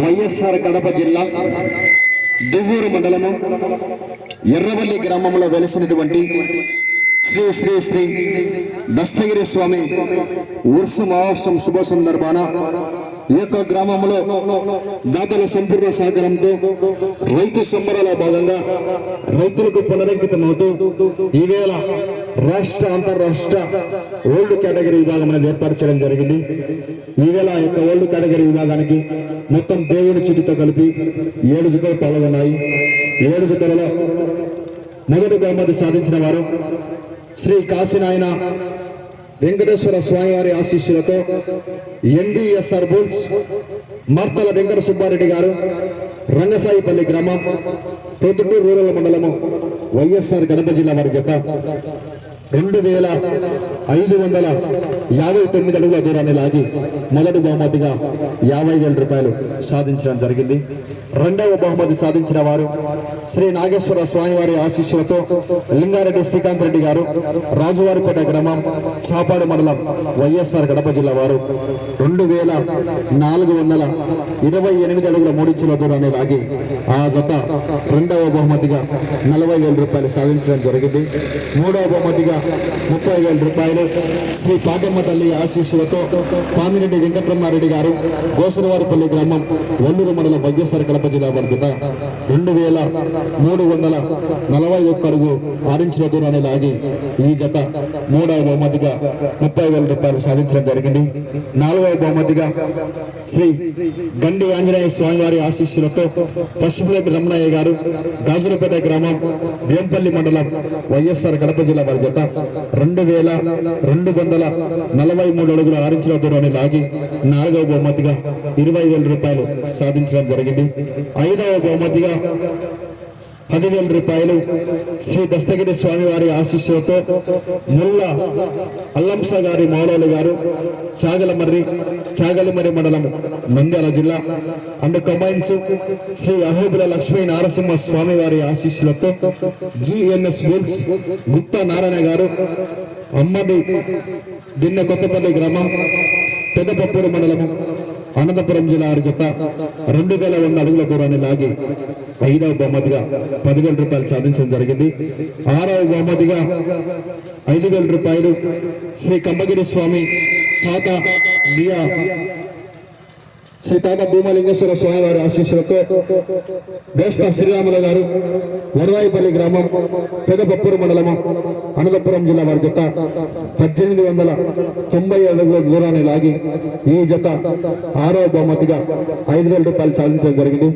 వైఎస్ఆర్ కడప జిల్లా దువ్వూరు మండలము ఎర్రవల్లి గ్రామంలో వెలిసినటువంటి శ్రీ శ్రీ శ్రీ దస్తగిరి స్వామి ఉర్సు మహోత్సవం శుభ సందర్భాన ఈ యొక్క గ్రామంలో దాతల సంపూర్ణ సహకారంతో రైతు సంబరాల భాగంగా రైతులకు పునరంకితమవుతూ ఈవేళ రాష్ట్ర అంతర్రాష్ట్ర ఓల్డ్ కేటగిరీ విభాగం అనేది ఏర్పాటు చేయడం జరిగింది. ఈవేళ యొక్క ఓల్డ్ కేటగిరీ విభాగానికి మొత్తం దేవుని చుట్టూతో కలిపి ఏడు జతలు పాల్గొన్నాయి ఏడు జతలలో మొదటి బహుమతి సాధించిన వారు శ్రీ కాశీనాయన వెంకటేశ్వర స్వామివారి ఆశీస్సులతో ఎన్డీఎస్ఆర్ బుల్స్ మార్తల వెంకట సుబ్బారెడ్డి గారు రంగసాయిపల్లి గ్రామం ప్రొద్దుటూరు రూరల్ మండలము వైఎస్ఆర్ కడప జిల్లా వారి జత. రెండు వేల ఐదు వందల యాభై తొమ్మిది అడుగుల దూరాన్ని లాగి మొదటి బహుమతిగా యాభై వేల రూపాయలు సాధించడం జరిగింది. రెండవ బహుమతి సాధించిన వారు శ్రీ నాగేశ్వర స్వామివారి ఆశీస్సులతో లింగారెడ్డి శ్రీకాంత్ రెడ్డి గారు రాజువారిపేట గ్రామం చాపాడు మండలం వైఎస్ఆర్ కడప జిల్లా వారు రెండు వేల నాలుగు వందల ఇరవై ఎనిమిది అడుగుల మూడించుల దూరాన్ని లాగి ఆ జత రెండవ బహుమతిగా నలభై వేల రూపాయలు సాధించడం జరిగింది. మూడవ బహుమతిగా ముప్పై వేల రూపాయలు శ్రీ పాటమ్మ తల్లి ఆశీస్సులతో పామిరెడ్డి వెంకటరమారెడ్డి గారు గోసరవారిపల్లి గ్రామం వల్లూరు మండలం వైఎస్ఆర్ కడప జిల్లా వర్ధిత రెండు వేల మూడు వందల నలభై ఒక్క అడుగు ఆరించిన దూరాన్ని లాగి ఈ జత మూడవ బహుమతిగా ముప్పై వేల రూపాయలు సాధించడం జరిగింది. నాలుగవ బహుమతిగా శ్రీ గండి ఆంజనేయ స్వామివారి ఆశీస్సులతో పశుపులేటి రమణయ్య గారు గాజులపేట గ్రామం వేంపల్లి మండలం వైఎస్ఆర్ కడప జిల్లా వారి జత రెండు వేల రెండు వందల నలభై మూడు అడుగుల ఆరించిన దూరాన్ని లాగి నాలుగవ బహుమతిగా ఇరవై వేల రూపాయలు సాధించడం జరిగింది. ఐదవ బహుమతిగా పదివేల రూపాయలు శ్రీ దస్తగిరి స్వామి వారి ఆశీస్సులతో ముల్ల అల్లంస గారి మౌలవులు గారు చాగలమర్రి చాగలిమరి మండలము నంద్యాల జిల్లా. అండ్ కంబైన్స్ శ్రీ అహోబుల లక్ష్మీ నారసింహ స్వామి వారి ఆశీస్సులతో జిఎన్ఎస్ బుల్స్ గుప్తా నారాయణ గారు అమ్మడి దిన్నె కొత్తపల్లి గ్రామం పెద్దపప్పూరు మండలము. అనంతపురం జిల్లా వారి జత రెండు వేల వంద అడుగుల దూరాన్ని లాగి ఐదవ బహుమతిగా పదివేల రూపాయలు సాధించడం జరిగింది. ఆరవ బహుమతిగా ఐదు వేల రూపాయలు శ్రీ కంబగిరి స్వామి తాత శ్రీ తాత భూమలింగేశ్వర స్వామివారి ఆశీస్సులతో బేస్త శ్రీరాముల గారు వరవాయిపల్లి గ్రామం పెదపప్పూరు మండలము అనంతపురం జిల్లా వారి జత పద్దెనిమిది వందల తొంభై అడుగుల దూరాన్ని లాగి ఈ జత ఆరో బహుమతిగా ఐదు వేల రూపాయలు సాధించడం జరిగింది.